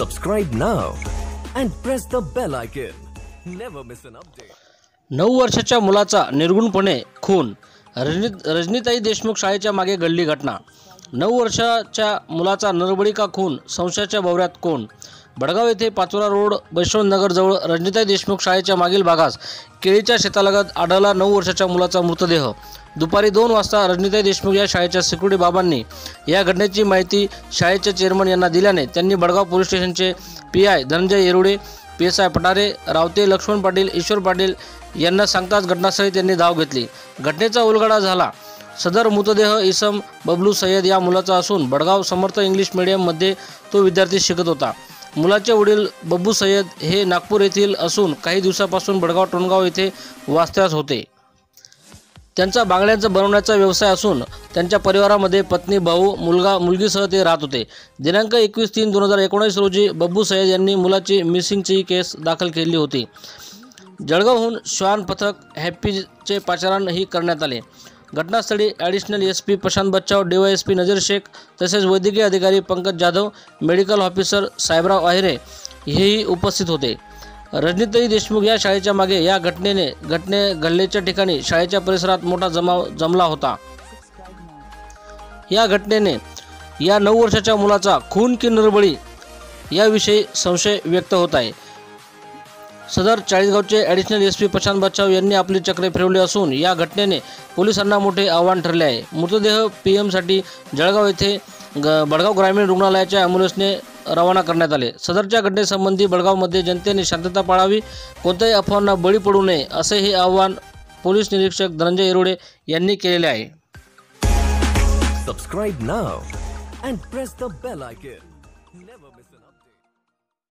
Subscribe now and press the bell icon never miss an update नऊ वर्षाच्या मुलाचा निर्गुणपणे खून. रजनी रजनीताई देशमुख शाळेच्या मागे घडली घटना. नऊ वर्षाच्या मुलाचा नरबळी का खून? संशयाच्या भवऱ्यात कोण? बडगाव येथे पाचोरा रोड वैष्णवनगरजवळ रजनीताई देशमुख शाळेच्या मागील भागास केळीच्या शेतालगत आढळला नऊ वर्षाच्या मुलाचा मृतदेह. दुपारी दोन वाजता रजनीताई देशमुख या शाळेच्या सिक्युरिटी बाबांनी या घटनेची माहिती शाळेचे चेअरमन यांना दिल्याने त्यांनी बडगाव पोलीस स्टेशनचे P I Dhananjay Yerude P S I Pathare Rawte Laxman Patil Ishwar Patil यांना सांगताच घटनास्थळी त्यांनी धाव घेतली. घटनेचा उलगडा झाला. सदर मृतदेह इसम बबलू सय्यद या मुलाचा असून बडगाव समर्थ इंग्लिश मीडियममध्ये तो विद्यार्थी शिकत होता. मुलाचे वडील बब्बू सय्यद हे नागपूर येथील असून काही दिवसापासून बडगाव टोणगाव येथे वास्तव्यास होते. त्यांचा बांगड्यांचा बनवण्याचा व्यवसाय असून त्यांच्या परिवारामध्ये पत्नी भाऊ मुलगा मुलगीसह ते राहत होते. दिनांक एकवीस तीन दोन हजार एकोणीस रोजी बब्बू सय्यद यांनी मुलाची मिसिंगची केस दाखल केली होती. जळगावहून श्वान पथक हॅपीचे पाचारणही करण्यात आले. घटनास्थळी additional S P Prashant Bachhav D S P Nazir Shaikh तसेच वैद्यकीय अधिकारी पंकज जाधव मेडिकल ऑफिसर साहेबराव आहिरे हेही उपस्थित होते. रजनीताई देशमुख या शाळेच्या मागे या घटनेने घटने घडल्याच्या ठिकाणी शाळेच्या परिसरात मोठा जमाव जमला होता. या घटनेने या नऊ वर्षाच्या मुलाचा खून की नरबळी याविषयी संशय व्यक्त होत आहे. सदर चाळीसगावचे additional S P Prashant Bachhav यांनी आपली चक्रे फिरवली असून या घटनेने पोलिसांना मोठे आव्हान ठरले आहे. मृतदेह पी एमसाठी जळगाव येथे ग बडगाव ग्रामीण रुग्णालयाच्या ॲम्ब्युलन्सने रवाना करण्यात आले. सदरच्या घटनेसंबंधी बडगावमध्ये जनतेने शांतता पाळावी कोणत्याही अफवांना बळी पडू नये असे हे आव्हान पोलीस निरीक्षक धनंजय येरोडे यांनी केलेले आहे. Subscribe now and press the bell icon never miss.